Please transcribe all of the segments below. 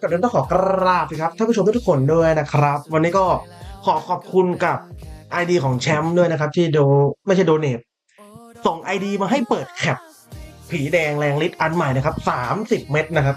ก่อนอื่นต้องขอกราบสิครับท่านผู้ชมทุกคนด้วยนะครับ วันนี้ก็ขอขอบคุณกับ ID ของแชมป์ด้วยนะครับ ที่โดไม่ใช่โดเนทส่ง ID มาให้เปิดแคปผีแดงแรงฤทธิ์อันใหม่นะครับสามสิบเม็ดนะครับ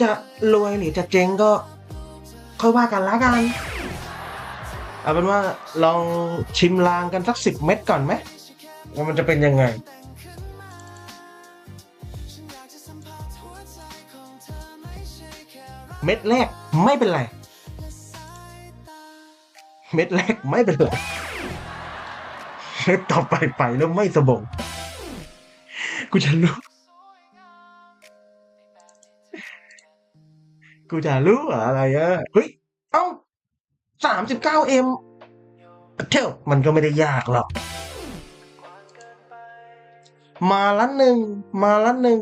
จะรวยหรือจะเจ๊งก็ค่อยว่ากันละกันเอาเป็นว่าลองชิมลางกันสักสิบเม็ดก่อนไหมว่ามันจะเป็นยังไง เม็ดแรกไม่เป็นไร เม็ดแรกไม่เป็นไรเม็ดต่อไปไปแล้วไม่สบงกูจะรู้ กูจะรู้อะไรอะเฮ้ย เอ้าสามสิบเก้าเอ็มเท่ามันก็ไม่ได้ยากหรอก มาละหนึ่ง มาละหนึ่ง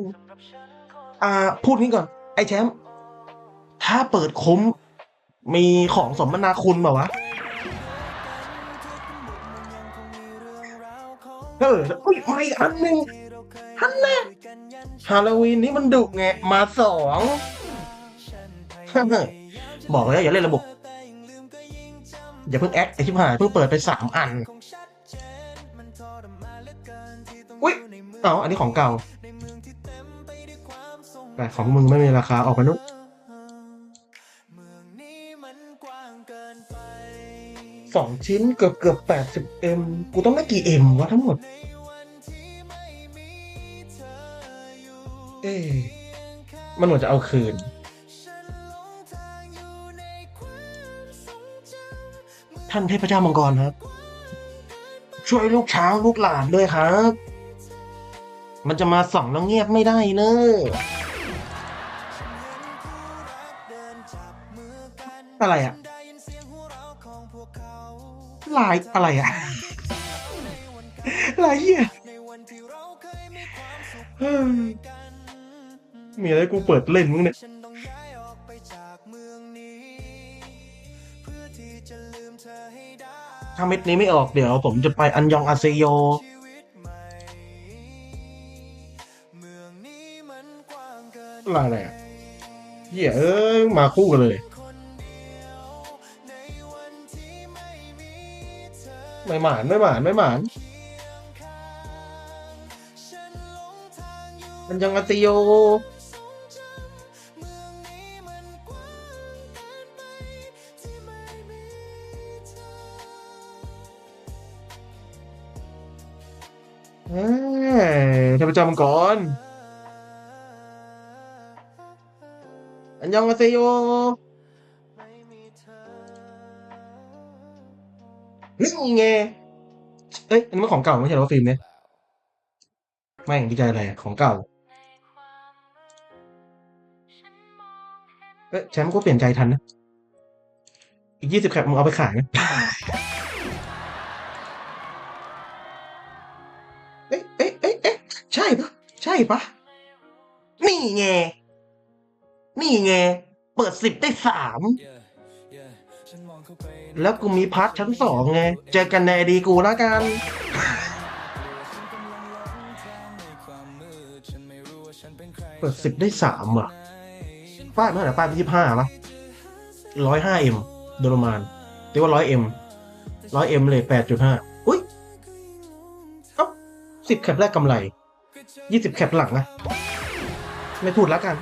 อ่า พูดนี้ก่อน ไอ้แชมป์ ถ้าเปิดคุ้ม มีของสมนาคุณเปล่าวะเอออุ้ยไม่อันหนึ่งฮันนะฮาโลวีนนี้มันดุไง มาสองบอกแล้วอย่าเล่นระบบ อย่าเพิ่งแอคไอชิบหายเพิ่งเปิดไปสามอัน อุ้ยเอาอันนี้ของเก่าแต่ของมึงไม่มีราคาออกมานุ๊ สองชิ้นเกือบเกือบแปดสิบเอ็มกูต้องได้กี่เอ็มวะทั้งหมด เอ๊ะมันเหมือนจะเอาคืน ท่านเทพเจ้ามังกรครับ ช่วยลูกช้างลูกหลานด้วยครับ มันจะมาส่องแล้วเงียบไม่ได้เนอะอะไรอะ ลายอะไรอะลายเหี้ยมีอะไรกูเปิดเล่นมึงเนี่ยถ้าเม็ดนี้ไม่ออกเดี๋ยวผมจะไปอันยองอาเซโยอะไรอะไรอะเหี้ยเอ้ยมาคู่กันเลย ไม่หมานไม่หมานไม่หมานอันยองอาเซโยเอ้ยเทพเจ้ามังกรอันยองอาเซโย นี่ไงเอ้ยอันนี้มันของเก่าไม่ใช่หรอวะฟิล์มเนี่ยไม่งดีใจอะไรของเก่าเอ้ยแชมป์ก็เปลี่ยนใจทันนะ อีกยี่สิบแคปมึงเอาไปขายนะเอ๊ะเอ๊ะเอ๊ะเอ๊ะใช่ปะใช่ปะนี่ไงนี่ไงเปิดสิบได้สาม แล้วกูมีพาร์ทชั้นสองไง เจอกันในดีกูแล้วกันเปิดสิบได้สามว่ะป้ายเมื่อไหร่ป้ายไปยี่ห้าปะร้อยห้าเอ็มโดยประมาณเรียกว่าร้อยเอ็มร้อยเอ็มเลยแปดจุดห้าอุ้ยเอ้าสิบแคปแรกกำไรยี่สิบแคปหลังอะไม่พูดแล้วกัน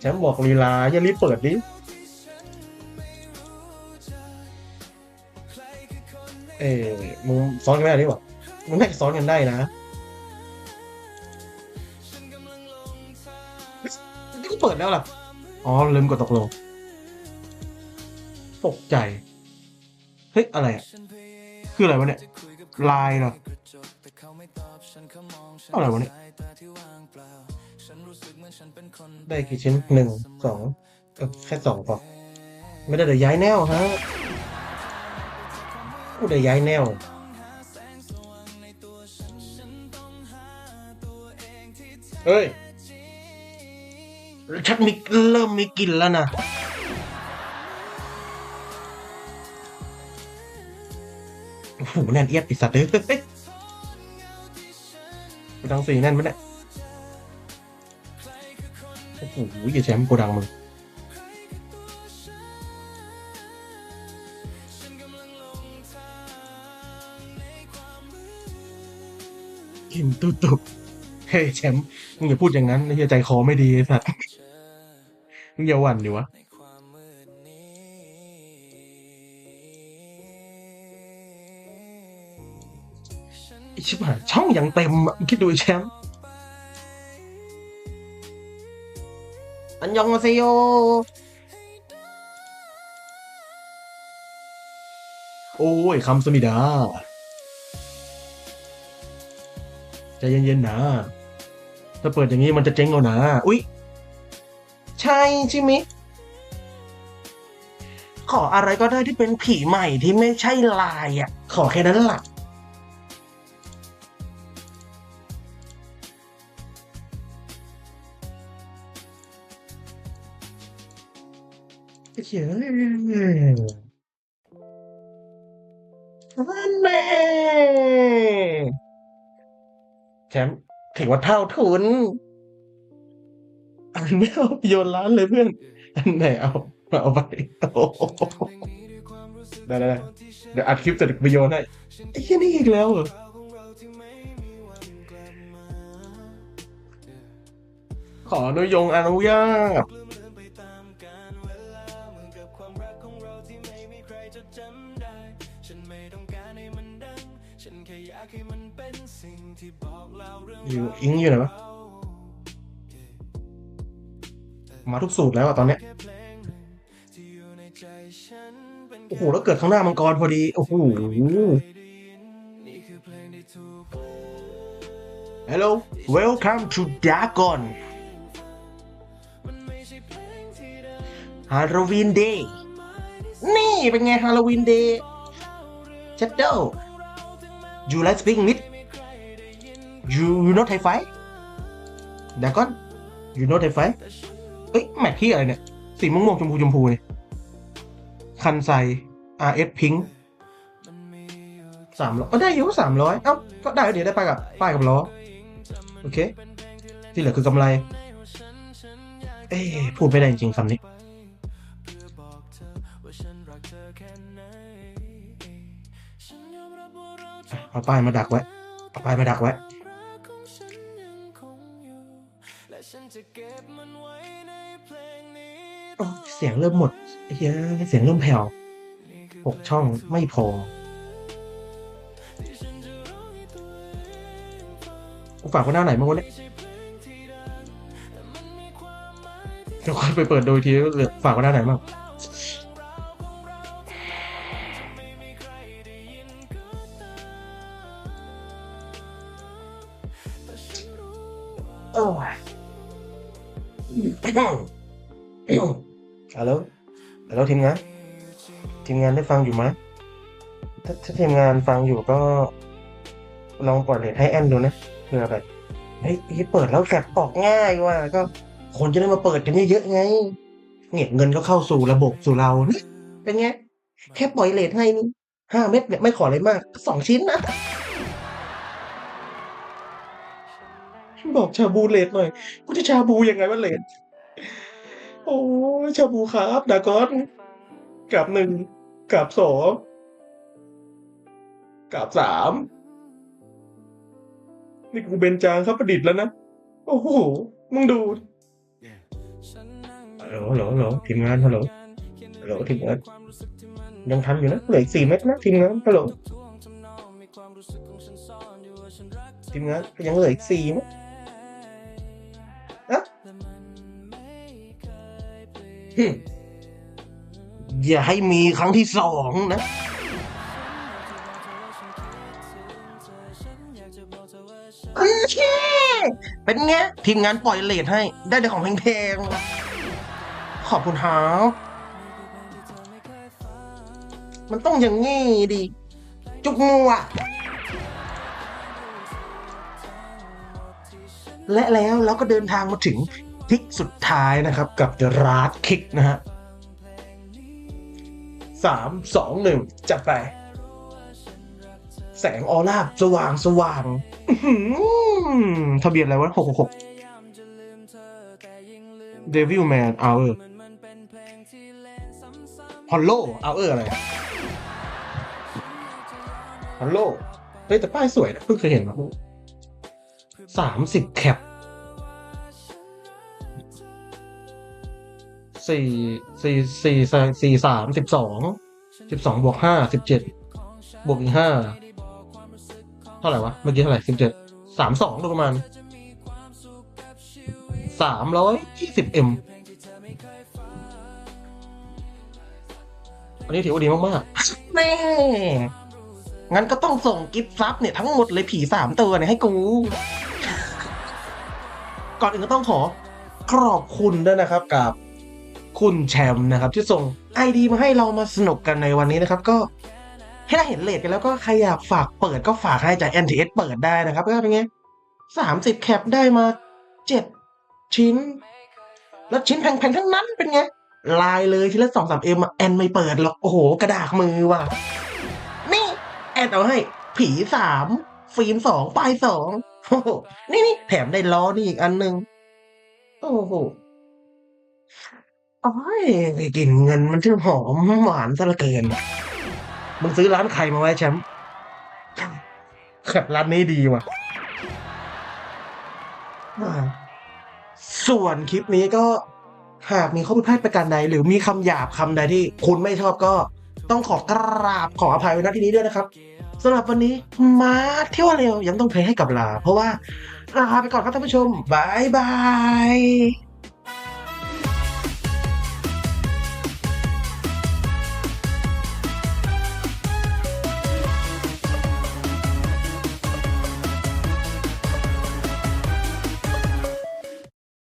แชมป์บอกลีลาอย่ารีบเปิดดิ เอ้ยมึงซ้อนกันไม่ได้ดิวะมึงไม่ซ้อนกันได้นะนี่กูเปิดแล้วล่ะ อ๋อลืมกดตกลง ตกใจ เฮ้ย อะไรอะ คืออะไรวะเนี่ย ลายเหรอ อะไรวะเนี่ย ได้กี่ชิ้นหนึ่งสองแค่สองพอไม่ได้เดี๋ยวย้ายแนวฮะ กูได้ย้ายแนว เฮ้ย ชักมีเริ่มมีกลิ่นแล้วนะโอ้โหแน่นเอียดไอสัตว์เอ้ยไปทางสีแน่นไหมเนี่ยโอ้โหอย่าแชมป์โกดังมึง กินตุ๊ตุเฮ้ยแชมป์มึงอย่าพูดอย่างนั้นไอ้เหี้ยใจคอไม่ดีไอ้สัตว์มึงอย่าหวั่นดิวะไอ้ชิบหายช่องอย่างเต็มอะมึงคิดดูไอ้แชมป์อันยองอาเซโยโอ้ยคำสมิดา เย็นๆนะถ้าเปิดอย่างนี้มันจะเจ๊งเอานะอุ๊ย ใช่ใช่ไหมยขออะไรก็ได้ที่เป็นผีใหม่ที่ไม่ใช่ลายอะ ขอแค่นั้นล่ะเขียนนั่นแน่แช มป์ถือว่าเท่าทุนอันไม่เอาโยนร้านเลยเพื่อน อันไหนเอาเอาไปโอ้ได้ได้เดี๋ยวอัดคลิปเสร็จไปโยนให้ไอ้แค่นี้อีกแล้วเหรอขออนุยงอนุญาตอยู่ อิงอยู่ไหนวะมาทุกสูตรแล้วอะตอนเนี้ยโอ้โห แล้วเกิดข้างหน้ามังกรพอดี โอ้โห Hello welcome to Dragon Halloween Day นี่เป็นไง Halloween Day Shadow You like speak English You you know Thai fight Dragon You know Thai fight เอ้ยแมทที่อะไรเนี่ย สีม่วงๆชมพูชมพูเนี่ยคันไซ RS Pink สามร้อยก็ได้อยู่สามร้อยเอ้าก็ได้เดี๋ยวได้ไปกับป้ายกับล้อ โอเค ที่เหลือคือกำไร เอ้ยพูดไม่ได้จริงๆคำนี้เอาป้ายมาดักไว้ เอาป้ายมาดักไว้ เสียงเริ่มหมดเหี้ยเสียงเริ่มแผ่วหกช่องไม่พอกูฝากไว้หน้าไหนมางวะเนี่ยเดี๋ยวค่อยไปเปิดโดยทีเหลือฝากไว้หน้าไหนบ้างโอ้ย ฮัลโหลฮัลโหลทีมงาน ทีมงานได้ฟังอยู่ไหมถ้าถ้าทีมงานฟังอยู่ก็ลองปล่อยเลทให้แอนดูนะเผื่อแบบเฮ้ยเปิดแล้วแกะออกง่ายว่ะก็คนจะได้มาเปิดกันเยอะๆไง เนี่ยเงินก็เข้าสู่ระบบสู่เรานี่เป็นไง แค่ปล่อยเลทให้นี่ห้าเม็ดเนี่ยไม่ขออะไรมากสองชิ้นนะบอกชาบูเลทหน่อย กูจะชาบูยังไงวะเลท โอ้ยชาบูครับดากอนกราบหนึ่งกราบสองกราบสามนี่กูเบนจางครับประดิษฐ์แล้วนะ โอ้โห มึงดูฮัลโหลฮัลโหลฮัลโหลทีมงานฮัลโหลฮัลโหลทีมงานยังทันอยู่นะเหลืออีกสี่เม็ดนะทีมงานฮัลโหลทีมงานยังเหลืออีกสี่เม็ด อย่าให้มีครั้งที่สองนะโอเคเป็นไงทีมงานปล่อยเลทให้ ได้แต่ของแพงๆขอบคุณครับมันต้องอย่างงี้ดิ จุกงัวและแล้วเราก็เดินทางมาถึง พิกสุดท้ายนะครับกับ The Last Kick นะฮะสามสองหนึ่งจัดไป แสงออร่าสว่างสว่างทะเบียนอะไรวะหกหกหก Devilman Hour Hollow Hour ออะไร Hollow เฮ้ยแต่ป้ายสวยนะเพิ่งเคยเห็นมาสามสิบแคป สี่สี่สี่สี่สามสิบสองสิบสองบวกห้าสิบเจ็ดบวกอีกห้าเท่าไหร่วะ เมื่อกี้เท่าไหร่สิบเจ็ดสามสองดูประมาณสามร้อยยี่สิบเอ็มอันนี้ถือว่าดีมากๆแม่งั้นก็ต้องส่งกิฟต์ซับเนี่ยทั้งหมดเลยผีสามตัวเนี่ยให้กู ก่อนอื่นก็ต้องขอขอบคุณด้วยนะครับกับ คุณแชมป์นะครับที่ส่งไอดีมาให้เรามาสนุกกันในวันนี้นะครับ ก็ให้ได้เห็นเลทกันแล้วก็ใครอยากฝากเปิดก็ฝากให้จาก NTS เปิดได้นะครับ ก็เป็นไงสามสิบแคปได้มาเจ็ดชิ้น แล้วชิ้นแพงๆทั้งนั้นเป็นไง ลายเลยทีละสองสามเอ็มแอนไม่เปิดหรอก โอ้โห กระดากมือว่ะ นี่ แอนเอาให้ ผีสามฟิล์มสองปลายสองโอ้โหนี่นี่แถมได้ล้อนี่อีกอันหนึ่งโอ้โห อ้ยกลิ่นเงินมันช่างหอมหวานซะเหลือเกินมึงซื้อร้านใครมาไว้แชมป์ขับร้านนี้ดีว่ะ ส่วนคลิปนี้ก็หากมีข้อผิดพลาดประการใด หรือมีคำหยาบคำใดที่คุณไม่ชอบก็ต้องขอกราบขออภัยไว้ณที่นี้ด้วยนะครับสำหรับวันนี้มาเที่ยวเร็วยังต้องเพลย์ให้กับลา เพราะว่าลาไปก่อนครับท่านผู้ชมบายบาย